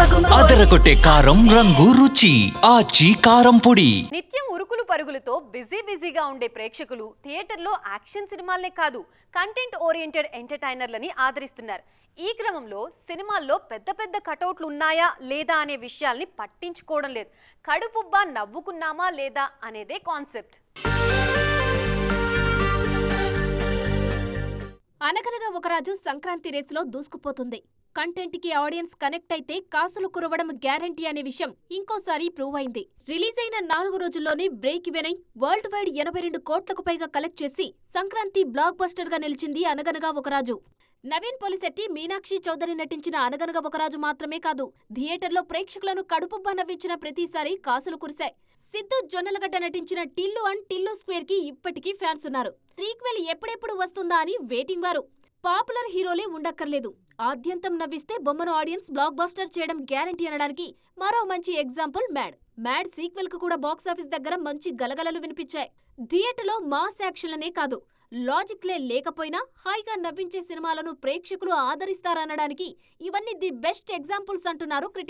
అదరగొట్టే కారం రంగు రుచి ఆచి కారం పొడి. నిత్యం ఉరుకులు పరుగులతో బిజీ బిజీగా ఉండే ప్రేక్షకులు థియేటర్లో యాక్షన్ సినిమాలనే కాదు కంటెంట్ ఓరియంటెడ్ ఎంటర్టైనర్లని ఆదరిస్తున్నారు. ఈ క్రమంలో సినిమాల్లో పెద్ద పెద్ద కటౌట్లు ఉన్నాయా లేదా అనే విషయాల్ని పట్టించుకోవడం లేదు. కడుపుబ్బా నవ్వుకున్నామా లేదా అనేదే కాన్సెప్ట్. అనగనగా ఒక రాజు సంక్రాంతి రేసులో దూసుకుపోతుంది. కంటెంట్కి ఆడియన్స్ కనెక్ట్ అయితే కాసులు కురవడం గ్యారంటీ అనే విషయం ఇంకోసారి ప్రూవ్ అయింది. రిలీజ్ అయిన నాలుగు రోజుల్లోనే బ్రేక్ ఇవెన్ అయి వరల్డ్ వైడ్ ఎనభై రెండు కోట్లకు పైగా కలెక్ట్ చేసి సంక్రాంతి బ్లాక్ బస్టర్గా నిలిచింది అనగనగా ఒకరాజు నవీన్ పొలిశెట్టి మీనాక్షి చౌదరి నటించిన అనగనగా ఒక రాజు మాత్రమే కాదు థియేటర్లో ప్రేక్షకులను కడుపుబ్బా నవ్వించిన ప్రతిసారి కాసులు కురిశాయి. సిద్ధు జొన్నలగడ్డ నటించిన టిల్లు అండ్ టిల్లు స్క్వేర్కి ఇప్పటికీ ఫ్యాన్స్ ఉన్నారు. త్రీక్వెల్ ఎప్పుడెప్పుడు వస్తుందా అని వెయిటింగ్ వారు. పాపులర్ హీరోలే ఉండక్కర్లేదు. ఆద్యంతం నవ్విస్తే బొమ్మను ఆడియన్స్ బ్లాక్ బస్టర్ చేయడం గ్యారంటీ అనడానికి మరో మంచి ఎగ్జాంపుల్ మ్యాడ్. మ్యాడ్ సీక్వెల్కు కూడా బాక్సాఫీస్ దగ్గర మంచి గలగలలు వినిపించాయి. థియేటర్లో మాస్ యాక్షన్లనే కాదు లాజిక్లే లేకపోయినా హాయిగా నవ్వించే సినిమాలను ప్రేక్షకులు ఆదరిస్తారనడానికి ఇవన్నీ ది బెస్ట్ ఎగ్జాంపుల్స్ అంటున్నారు క్రిటిక్